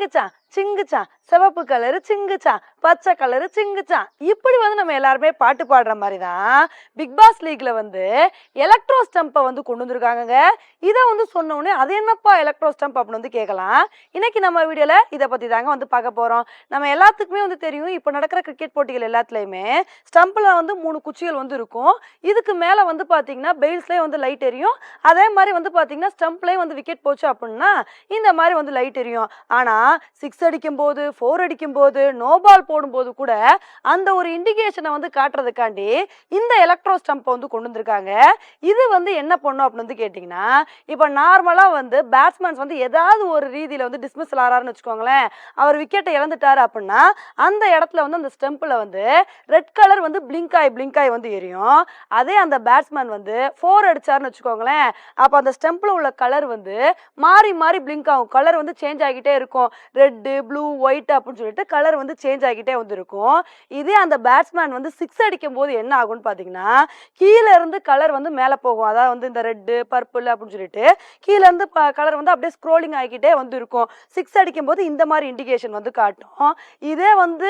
சிங்குச்சான் சிங்குச்சான் சிவப்பு கலரு சிங்குச்சா பச்சை கலரு சிங்குச்சான் இப்படி வந்து நம்ம எல்லாருமே பாட்டு பாடுற மாதிரி தான் பிக் பாஸ் லீக்ல வந்து எலக்ட்ரோ ஸ்டம்பை வந்து கொண்டு வந்திருக்காங்கங்க. இதை வந்து சொன்ன உடனே அது என்னப்பா எலக்ட்ரோ ஸ்டம்ப் அப்படின்னு வந்து கேட்கலாம். இன்னைக்கு நம்ம வீடியோல இதை பத்தி தாங்க வந்து பார்க்க போறோம். நம்ம எல்லாத்துக்குமே வந்து தெரியும் இப்போ நடக்கிற கிரிக்கெட் போட்டிகள் எல்லாத்துலயுமே ஸ்டம்ப்ல வந்து மூணு குச்சிகள் வந்து இருக்கும். இதுக்கு மேலே வந்து பாத்தீங்கன்னா பெயில்ஸ்லயே வந்து லைட் எரியும். அதே மாதிரி வந்து பார்த்தீங்கன்னா ஸ்டம்ப்லேயும் வந்து விக்கெட் போச்சு அப்படின்னா இந்த மாதிரி வந்து லைட் எரியும். ஆனால் சிக்ஸ் அடிக்கும் போது ஃபோர் அடிக்கும் போது நோ பால் போடும்போது கூட அந்த ஒரு இண்டிகேஷனை வந்து காட்டுறதுக்காண்டி இந்த எலக்ட்ரோ ஸ்டம்பை வந்து கொண்டு வந்திருக்காங்க. இது வந்து என்ன பண்ணும் அப்படின்னு வந்து கேட்டிங்கன்னா இப்போ நார்மலாக வந்து பேட்ஸ்மேன்ஸ் வந்து ஏதாவது ஒரு ரீதியில் வந்து டிஸ்மிஸ் ஆறாருன்னு வச்சுக்கோங்களேன். அவர் விக்கெட்டை இழந்துட்டார் அப்படின்னா அந்த இடத்துல வந்து அந்த ஸ்டெம்பில் வந்து ரெட் கலர் வந்து பிளிங்க் ஆகி பிளிங்க் ஆகி வந்து எரியும். அதே அந்த பேட்ஸ்மேன் வந்து ஃபோர் அடிச்சாருன்னு வச்சுக்கோங்களேன். அப்போ அந்த ஸ்டெம்பில் உள்ள கலர் வந்து மாறி மாறி பிளிங்க் ஆகும். கலர் வந்து சேஞ்ச் ஆகிட்டே இருக்கும். ரெட்டு ப்ளூ ஒயிட் அப்படின்னு சொல்லிட்டு கலர் வந்து சேஞ்ச் ஆகிட்டே வந்துருக்கும். இதே அந்த பேட்ஸ்மேன் வந்து சிக்ஸ் அடிக்கும் போது என்ன ஆகும்னு பார்த்தீங்கன்னா கீழே இருந்து கலர் வந்து மேலே போகும். அதாவது வந்து இந்த ரெட்டு பர்பிள் அப்படின்னு சொல்லிட்டு கீழே இருந்து கலர் வந்து அப்படியே ஸ்க்ரோலிங் ஆகிக்கிட்டே வந்து இருக்கும் சிக்ஸ் அடிக்கும் போது இந்த மாதிரி இண்டிகேஷன் வந்து காட்டும். இதே வந்து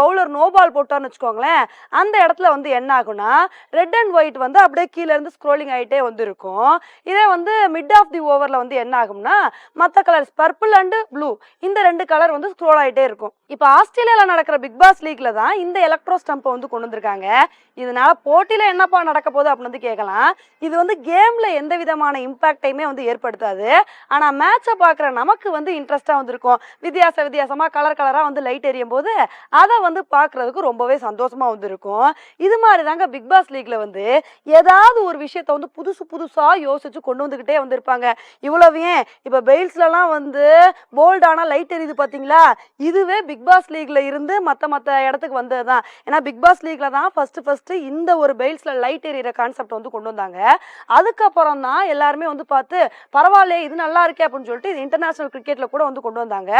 பவுலர் நோ பால் போட்டோம்னு வச்சுக்கோங்களேன் அந்த இடத்துல வந்து என்ன ஆகும்னா ரெட் அண்ட் ஒயிட் வந்து அப்படியே கீழே இருந்து ஸ்க்ரோலிங் ஆகிட்டே வந்து இருக்கும் இதே வந்து மிட் ஆஃப் தி ஓவரில் வந்து என்ன ஆகும்னா மற்ற கலர்ஸ் பர்பிள் அண்டு ப்ளூ இந்த ரெண்டு கலர் வந்து ஸ்க்ரோல் ஆகிட்டே இருக்கும். இப்போ ஆஸ்திரேலியாவில் நடக்கிற பிக் பாஸ் லீக்ல தான் இந்த எலக்ட்ரோ ஸ்டம்பை வந்து கொண்டு வந்திருக்காங்க. இதனால போட்டியில் என்னப்பா நடக்க போகுது அப்படின்னு வந்து கேட்கலாம் இது வந்து கேம்ல எந்த விதமான இம்பாக்டையுமே வந்து ஏற்படுத்தாது. ஆனால் மேட்சை பார்க்குற நமக்கு வந்து இன்ட்ரெஸ்டாக வந்துருக்கும். வித்தியாச வித்தியாசமாக கலர் கலராக வந்து லைட் எரியும் போது அதை வந்து பார்க்குறதுக்கு ரொம்பவே சந்தோஷமாக வந்து இருக்கும் இது மாதிரி தாங்க பிக் பாஸ் லீக்ல வந்து ஏதாவது ஒரு விஷயத்த வந்து புதுசு புதுசாக யோசிச்சு கொண்டு வந்துக்கிட்டே வந்திருப்பாங்க. இவ்வளவு ஏன்? இப்போ பெயில்ஸ்லலாம் வந்து போல்டான லைட் எரியுது பார்த்தீங்களா இதுவே பிக் பாஸ் லீக்ல இருந்து மற்ற மற்ற இடத்துக்கு வந்தது தான் ஏன்னா பிக் பாஸ் லீக்ல தான் ஃபர்ஸ்ட் ஃபர்ஸ்ட் இந்த ஒரு பெயில்ஸ்ல லைட் எரியிற கான்செப்ட் வந்து கொண்டு வந்தாங்க. அதுக்கப்புறம் தான் எல்லாருமே வந்து பார்த்து பரவாயில்லையே இது நல்லா இருக்கே அப்படின்னு சொல்லிட்டு இது இன்டர்நேஷனல் கிரிக்கெட்ல கூட வந்து கொண்டு வந்தாங்க.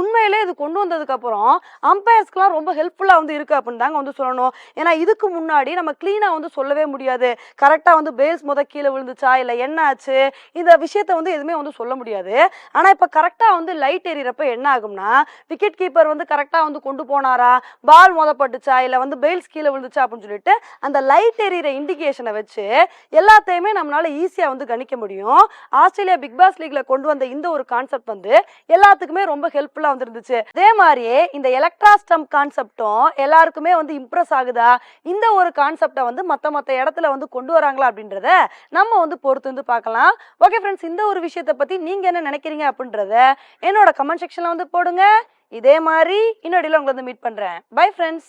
உண்மையிலே இது கொண்டு வந்ததுக்கு அப்புறம் அம்பையர்ஸ்க்குலாம் ரொம்ப ஹெல்ப்ஃபுல்லா வந்து இருக்கு அப்படின்னு தாங்க வந்து சொல்லணும். ஏன்னா இதுக்கு முன்னாடி நம்ம கிளீனா வந்து சொல்லவே முடியாது. கரெக்டா வந்து பேல்ஸ் முத கீழே விழுந்துச்சா? இல்ல என்ன ஆச்சு இந்த விஷயத்த வந்து எதுவுமே வந்து சொல்ல முடியாது. ஆனா இப்ப கரெக்டா வந்து லைட் எரியறப்ப என்ன ஆகும்? ஆகும்னா விக்கெட் கீப்பர் வந்து கரெக்டா வந்து கொண்டு போனாரா? பால் மோதப்பட்டுச்சா? இல்லை வந்து பெயில்ஸ் கீழே விழுந்துச்சா? அப்படின்னு சொல்லிட்டு அந்த லைட் எரியிற இண்டிகேஷனை வச்சு எல்லாத்தையுமே நம்மளால ஈஸியாக வந்து கணிக்க முடியும். ஆஸ்திரேலியா பிக் பாஸ் லீக்ல கொண்டு வந்த இந்த ஒரு கான்செப்ட் வந்து எல்லாத்துக்குமே ரொம்ப ஹெல்ப்ஃபுல்லாக வந்துருந்துச்சு. அதே மாதிரியே இந்த எலக்ட்ரா ஸ்டம்ப் கான்செப்டும் எல்லாருக்குமே வந்து இம்ப்ரெஸ் ஆகுதா? இந்த ஒரு கான்செப்டை வந்து மற்ற மற்ற இடத்துல வந்து கொண்டு வராங்களா? அப்படின்றத நம்ம வந்து பொறுத்து வந்து பார்க்கலாம். ஓகே ஃப்ரெண்ட்ஸ் இந்த ஒரு விஷயத்தை பற்றி நீங்க என்ன நினைக்கிறீங்க அப்படின்றத என்னோட கமெண்ட் செக்ஷனில் வந்து போடுங்க. இதே மாதிரி இன்னொடியில் உங்களை வந்து மீட் பண்றேன். Bye friends